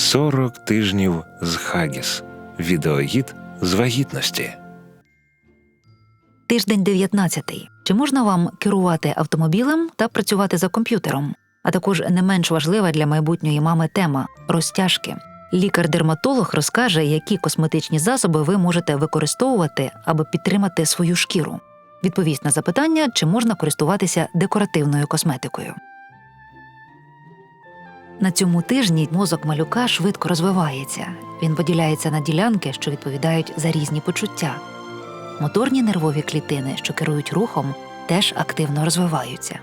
40 тижнів з Хагіс. Відеогід з вагітності. Тиждень 19. Чи можна вам керувати автомобілем та працювати за комп'ютером? А також не менш важлива для майбутньої мами тема розтяжки. Лікар-дерматолог розкаже, які косметичні засоби ви можете використовувати, аби підтримати свою шкіру. Відповість на запитання, чи можна користуватися декоративною косметикою. На цьому тижні мозок малюка швидко розвивається. Він поділяється на ділянки, що відповідають за різні почуття. Моторні нервові клітини, що керують рухом, теж активно розвиваються.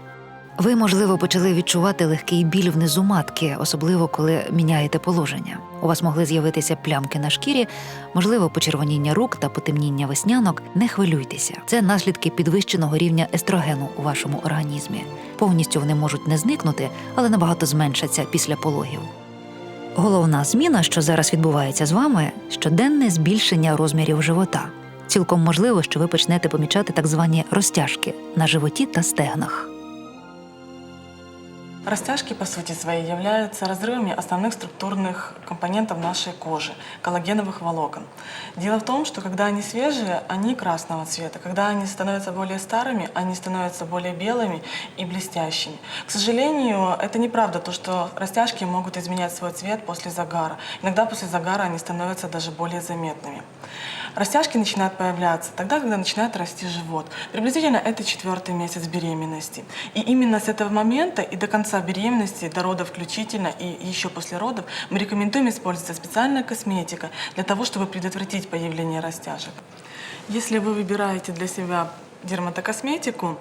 Ви, можливо, почали відчувати легкий біль внизу матки, особливо коли міняєте положення. У вас могли з'явитися плямки на шкірі, можливо, почервоніння рук та потемніння веснянок. Не хвилюйтеся. Це наслідки підвищеного рівня естрогену у вашому організмі. Повністю вони можуть не зникнути, але набагато зменшаться після пологів. Головна зміна, що зараз відбувається з вами, щоденне збільшення розмірів живота. Цілком можливо, що ви почнете помічати так звані розтяжки на животі та стегнах. Растяжки, по сути своей, являются разрывами основных структурных компонентов нашей кожи – коллагеновых волокон. Дело в том, что когда они свежие, они красного цвета. Когда они становятся более старыми, они становятся более белыми и блестящими. К сожалению, это неправда, то, что растяжки могут изменять свой цвет после загара. Иногда после загара они становятся даже более заметными. Растяжки начинают появляться тогда, когда начинает расти живот. Приблизительно это четвертый месяц беременности. И именно с этого момента и до конца беременности, до родов включительно и еще после родов, мы рекомендуем использовать специальная косметика для того, чтобы предотвратить появление растяжек. Если вы выбираете для себя дерматокосметику,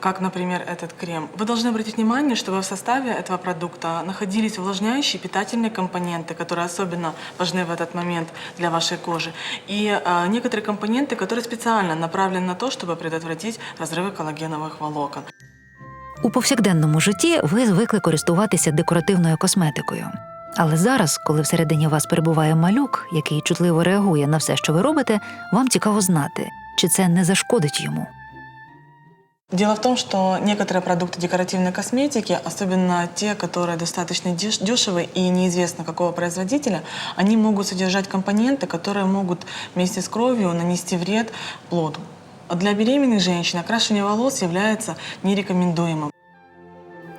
как, например, этот крем, вы должны обратить внимание, чтобы в составе этого продукта находились увлажняющие питательные компоненты, которые особенно важны в этот момент для вашей кожи, и э, некоторые компоненты, которые специально направлены на то, чтобы предотвратить разрывы коллагеновых волокон. У повсякденному житті ви звикли користуватися декоративною косметикою. Але зараз, коли всередині вас перебуває малюк, який чутливо реагує на все, що ви робите, вам цікаво знати, чи це не зашкодить йому. Дело в том, что некоторые продукты декоративной косметики, особенно те, которые достаточно деш- дешевые и неизвестно какого производителя, они могут содержать компоненты, которые могут вместе с кровью нанести вред плоду. Для беременных женщин окрашивание волос является нерекомендуемым.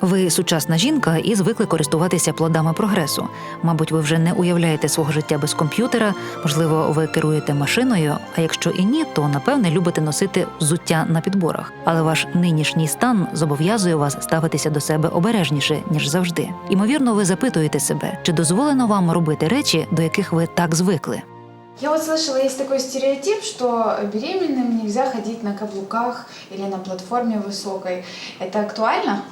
Ви сучасна жінка і звикли користуватися плодами прогресу. Мабуть, ви вже не уявляєте свого життя без комп'ютера, можливо, ви керуєте машиною. А якщо і ні, то напевне любите носити взуття на підборах. Але ваш нинішній стан зобов'язує вас ставитися до себе обережніше ніж завжди. Імовірно, ви запитуєте себе, чи дозволено вам робити речі, до яких ви так звикли. Я вот слышала, есть такой стереотип, что беременным нельзя ходить на каблуках или на платформе высокой. Это актуально?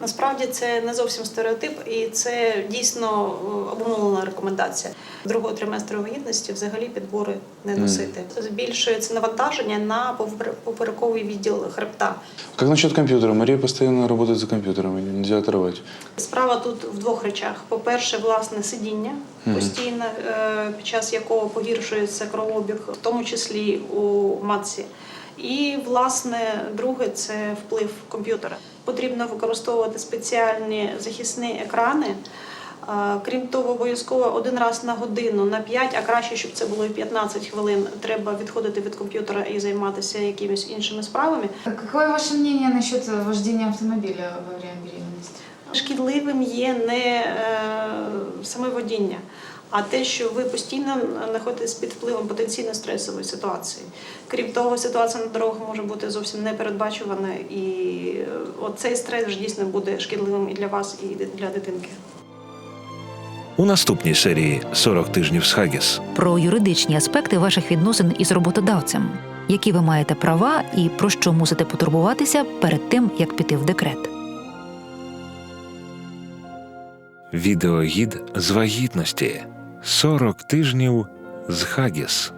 Насправді це не зовсім стереотип, і це дійсно е, обумовлена рекомендація. Другого триместру вагітності взагалі підбори не носити. Збільшується навантаження на поперековий відділ хребта. Как насчет компьютера? Мария постоянно работает за компьютером, ее нельзя оторвать. Справа тут в двох речах: по-перше, власне сидіння постійно, е, під час якого погіршується кровообіг, в тому числі у матці. І власне друге це вплив комп'ютера. Потрібно використовувати спеціальні захисні екрани. Е, Крім того, обов'язково один раз на годину, на 5, а краще, щоб це було і 15 хвилин. Треба відходити від комп'ютера і займатися якимись іншими справами. Какое ваше мнение насчет вождения автомобиля во время беременности? Шкідливим є не е, саме водіння, а те, що ви постійно знаходитесь під впливом потенційно стресової ситуації. Крім того, ситуація на дорогах може бути зовсім непередбачувана, і е, от цей стрес ж дійсно буде шкідливим і для вас, і для дитинки. У наступній серії «40 тижнів з Хагіс. Про юридичні аспекти ваших відносин із роботодавцем, які ви маєте права і про що мусите потурбуватися перед тим, як піти в декрет. Відеогід з вагітності. 40 тижнів з Хагіс.